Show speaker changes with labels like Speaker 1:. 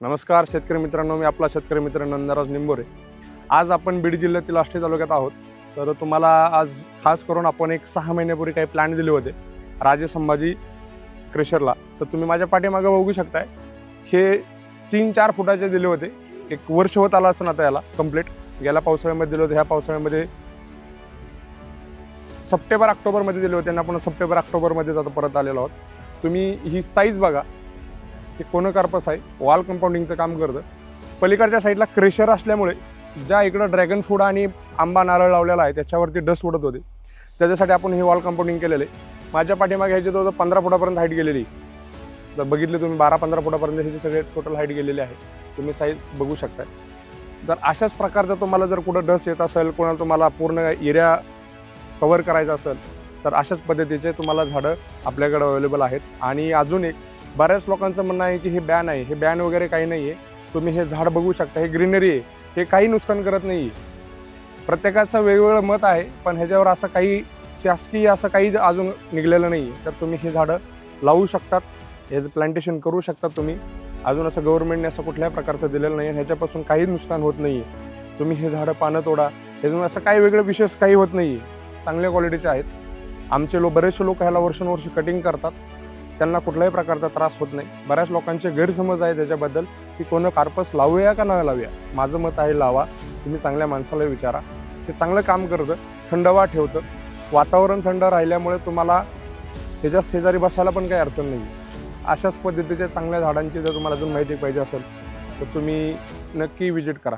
Speaker 1: नमस्कार शेतकरी मित्रांनो मी आपला शेतकरी मित्र नंदराज निंबोरे. आज आपण बीड जिल्ह्यातील आष्टी तालुक्यात आहोत. तर तुम्हाला आज खास करून आपण एक सहा महिन्यापूर्वी काही प्लॅन दिले होते. राजे संभाजी क्रेशरला तर तुम्ही माझ्या पाठीमागं बघू शकताय. हे तीन चार फुटाचे दिले होते. एक वर्ष होत आलं असं आता याला कंप्लीट गेल्या पावसाळ्यामध्ये दिले होते. ह्या पावसाळ्यामध्ये सप्टेंबर ऑक्टोबरमध्ये दिले होते आणि आपण सप्टेंबर ऑक्टोबरमध्येच आता परत आलेलो आहोत. तुम्ही ही साईज बघा. हे कोनोकार्पस आहे वॉल कंपाऊंडिंगचं काम करतं. पलीकडच्या साईडला क्रेशर असल्यामुळे ज्या इकडं ड्रॅगन फूड आणि आंबा नारळ लावलेला आहे त्याच्यावरती डस्ट उडत होते. त्याच्यासाठी आपण हे वॉल कंपाऊंडिंग केलेले माझ्या पाठीमागे ह्याची जवळ पंधरा फुटापर्यंत हाईट गेलेली तर जर बघितले तुम्ही बारा पंधरा फुटापर्यंत ह्याची सगळे टोटल हाईट गेलेली आहे. तुम्ही साईज बघू शकताय. जर अशाच प्रकारचं तुम्हाला जर कुठं डस्ट येत असेल कोणाला तुम्हाला पूर्ण एरिया कवर करायचा असेल तर अशाच पद्धतीचे तुम्हाला झाडं आपल्याकडे अवेलेबल आहेत. आणि अजून एक बऱ्याच लोकांचं म्हणणं आहे की हे बॅन आहे. हे बॅन वगैरे काही नाही आहे तुम्ही हे झाड बघू शकता. हे ग्रीनरी आहे. हे काही नुकसान करत नाही आहे प्रत्येकाचं वेगवेगळं मत आहे पण ह्याच्यावर असं काही शासकीय असं काही अजून निघलेलं नाही आहे तर तुम्ही हे झाडं लावू शकतात. ह्याचं प्लांटेशन करू शकतात तुम्ही. अजून असं गव्हर्नमेंटने असं कुठल्याही प्रकारचं दिलेलं नाही आहे ह्याच्यापासून काही नुकसान होत नाही आहे तुम्ही हे झाडं पानं तोडा. ह्याच्यातून असं काही वेगळं विशेष काही होत नाही आहे चांगल्या क्वालिटीचे आहेत. आमचे लोक बरेचसे लोक ह्याला वर्षानुवर्षी कटिंग करतात. त्यांना कुठल्याही प्रकारचा त्रास होत नाही. बऱ्याच लोकांचे गैरसमज आहे त्याच्याबद्दल की कोणं कार्पस लावूया का न लावूया? माझं मत आहे लावा. तुम्ही चांगल्या माणसाला विचारा. ते चांगलं काम करतं थंडवा ठेवतं. वातावरण थंड राहिल्यामुळे तुम्हाला त्याच्या शेजारी बसायला पण काही अडचण नाही अशाच पद्धतीच्या चांगल्या झाडांची जर तुम्हाला अजून माहिती पाहिजे असेल तर तुम्ही नक्की विजिट करा.